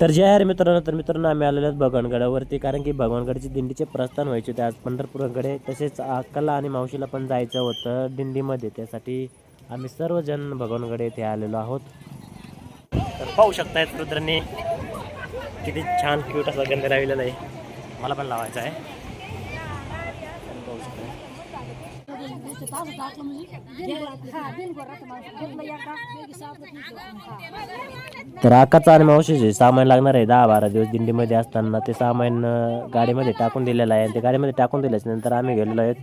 तर जे आहे मित्रांनो तर मित्रांनो आम्ही आलेलो आहोत भगवानगडावरती. कारण की भगवानगडची दिंडीचे प्रस्थान व्हायचे होते आज. पंढरपूरकडे तसेच अक्काला आणि मावशीला पण जायचं होतं दिंडीमध्ये. त्यासाठी आम्ही सर्वजण भगवानगडे येथे आलेलो आहोत. तर पाहू शकतायत रुद्रांनी किती छान क्यूट असा गंध लावलेला आहे मला पण लावायचा आहे पाहू शकताय. तर आकाचा आणि मावशीचे सामान लागणार आहे. दहा बारा दिवस दिंडीमध्ये असताना ते सामान अं, गाडीमध्ये टाकून दिलेलं आहे. आणि ते गाडीमध्ये टाकून दिल्याच्या नंतर आम्ही गेलेलो आहेत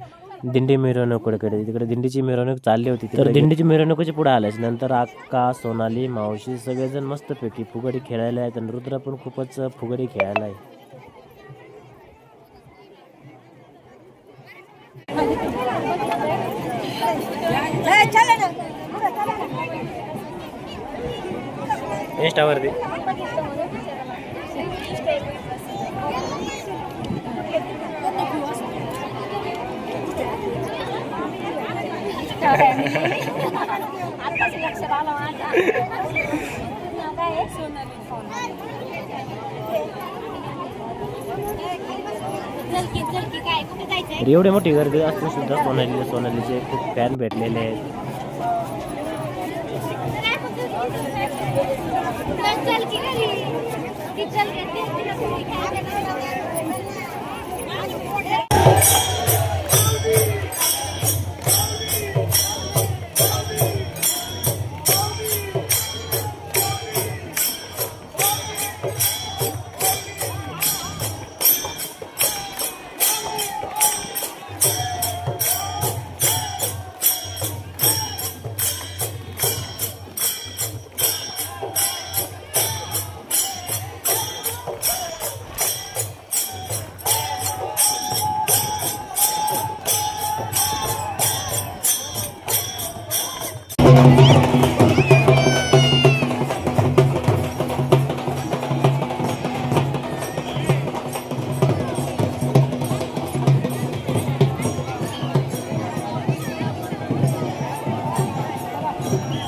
दिंडी मिरवणुकीकडे तिकडे दिंडीची मिरवणूक चालली होती. तर दिंडीची मिरवणुकीची पुढे आल्याच नंतर अक्का सोनाली मावशी सगळेजण मस्तपैकी फुगडी खेळायला आहेत. आणि रुद्र पण खूपच फुगडी खेळायला आहे. ఏ స్టవర్ది तर एवढी मोठी गर्दी असून सुद्धा सोनाली सोनालीचे खूप फॅन भेटलेले आहेत.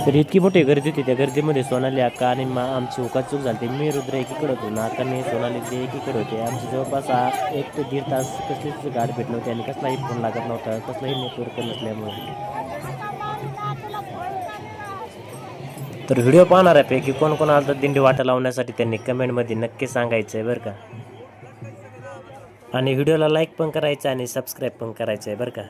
तर इतकी मोठी गर्दी होती. त्या गर्दीमध्ये सोनाली अक्का आणि मा आमची उकाचूक झाली. मी रुद्र एकीकडे होतो नाकाने सोनाली ते एकीकडे होते. आमचे जवळपास एक ते दीड तास कसलीच गाठ भेटली नव्हती आणि कसलाही फोन लागत नव्हता कसलाही नेटवर्क नसल्यामुळे तर व्हिडिओ पाहणाऱ्यापैकी कोण कोण आलं तर दिंडी वाटा लावण्यासाठी त्यांनी कमेंटमध्ये नक्की सांगायचं आहे बरं का. आणि व्हिडिओला लाईक पण करायचं आणि सबस्क्राईब पण करायचं आहे बरं का.